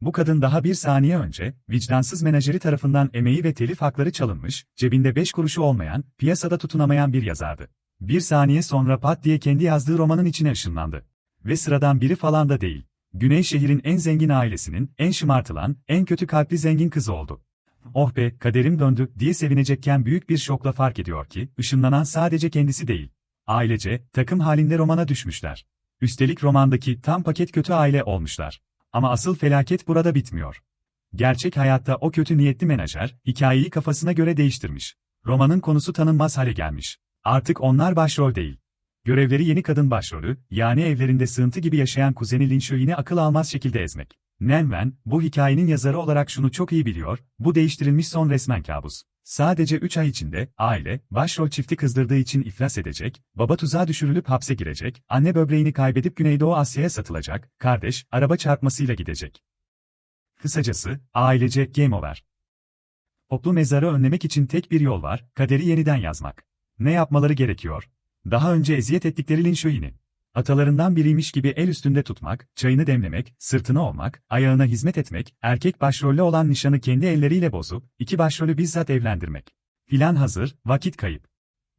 Bu kadın daha bir saniye önce, vicdansız menajeri tarafından emeği ve telif hakları çalınmış, cebinde beş kuruşu olmayan, piyasada tutunamayan bir yazardı. Bir saniye sonra pat diye kendi yazdığı romanın içine ışınlandı. Ve sıradan biri falan da değil. Güney şehrin en zengin ailesinin, en şımartılan, en kötü kalpli zengin kızı oldu. Oh be, kaderim döndü diye sevinecekken büyük bir şokla fark ediyor ki, ışınlanan sadece kendisi değil. Ailece, takım halinde romana düşmüşler. Üstelik romandaki tam paket kötü aile olmuşlar. Ama asıl felaket burada bitmiyor. Gerçek hayatta o kötü niyetli menajer, hikayeyi kafasına göre değiştirmiş. Romanın konusu tanınmaz hale gelmiş. Artık onlar başrol değil. Görevleri yeni kadın başrolü, yani evlerinde sığıntı gibi yaşayan kuzeni Lin Shuyi'ni akıl almaz şekilde ezmek. Nenwen, bu hikayenin yazarı olarak şunu çok iyi biliyor, bu değiştirilmiş son resmen kabus. Sadece 3 ay içinde, aile, başrol çifti kızdırdığı için iflas edecek, baba tuzağa düşürülüp hapse girecek, anne böbreğini kaybedip Güneydoğu Asya'ya satılacak, kardeş, araba çarpmasıyla gidecek. Kısacası, ailece game over. Toplu mezarı önlemek için tek bir yol var, kaderi yeniden yazmak. Ne yapmaları gerekiyor? Daha önce eziyet ettikleri Lin Shuyi'ni. Atalarından biriymiş gibi el üstünde tutmak, çayını demlemek, sırtına olmak, ayağına hizmet etmek, erkek başrolle olan nişanı kendi elleriyle bozup, iki başrolü bizzat evlendirmek. Plan hazır, vakit kayıp.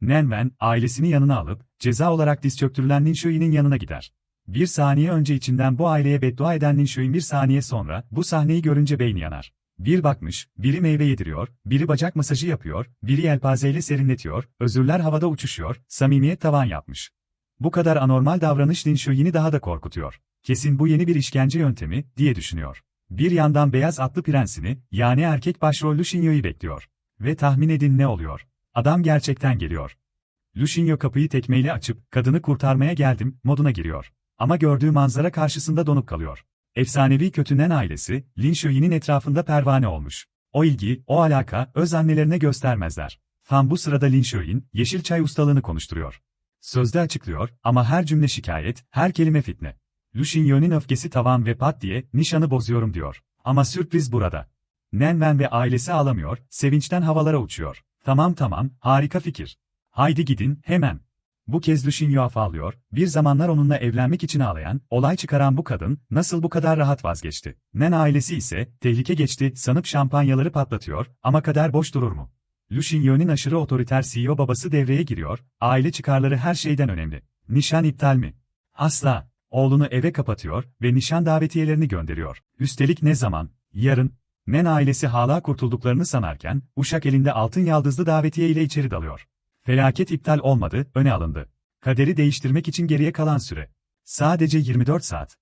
Nenwen, ailesini yanına alıp, ceza olarak diz çöktürülen Lin Shuyi'nin yanına gider. Bir saniye önce içinden bu aileye beddua eden Lin Shuyin bir saniye sonra, bu sahneyi görünce beyni yanar. Bir bakmış, biri meyve yediriyor, biri bacak masajı yapıyor, biri yelpazeyle serinletiyor, özürler havada uçuşuyor, samimiyet tavan yapmış. Bu kadar anormal davranış Lin Shuyin'i daha da korkutuyor. Kesin bu yeni bir işkence yöntemi, diye düşünüyor. Bir yandan beyaz atlı prensini, yani erkek başrollü Shinyo'yu bekliyor. Ve tahmin edin ne oluyor? Adam gerçekten geliyor. Lushinyo kapıyı tekmeyle açıp, kadını kurtarmaya geldim, moduna giriyor. Ama gördüğü manzara karşısında donup kalıyor. Efsanevi kötünen ailesi, Lin Shuyi'nin etrafında pervane olmuş. O ilgi, o alaka, öz annelerine göstermezler. Tam bu sırada Lin Shuyin, yeşil çay ustalığını konuşturuyor. Sözde açıklıyor ama her cümle şikayet, her kelime fitne. Lushinyo'nun öfkesi tavan ve pat diye, nişanı bozuyorum diyor. Ama sürpriz burada. Nenwen ve ailesi ağlamıyor, sevinçten havalara uçuyor. Tamam tamam, harika fikir. Haydi gidin, hemen. Bu kez Lushinyo afallıyor, bir zamanlar onunla evlenmek için ağlayan, olay çıkaran bu kadın, nasıl bu kadar rahat vazgeçti? Nen ailesi ise, tehlike geçti, sanıp şampanyaları patlatıyor, ama kader boş durur mu? Lushinyo'nun aşırı otoriter CEO babası devreye giriyor, aile çıkarları her şeyden önemli. Nişan iptal mi? Asla. Oğlunu eve kapatıyor ve nişan davetiyelerini gönderiyor. Üstelik ne zaman? Yarın. Nen ailesi hala kurtulduklarını sanarken, uşak elinde altın yaldızlı davetiye ile içeri dalıyor. Felaket iptal olmadı, öne alındı. Kaderi değiştirmek için geriye kalan süre. Sadece 24 saat.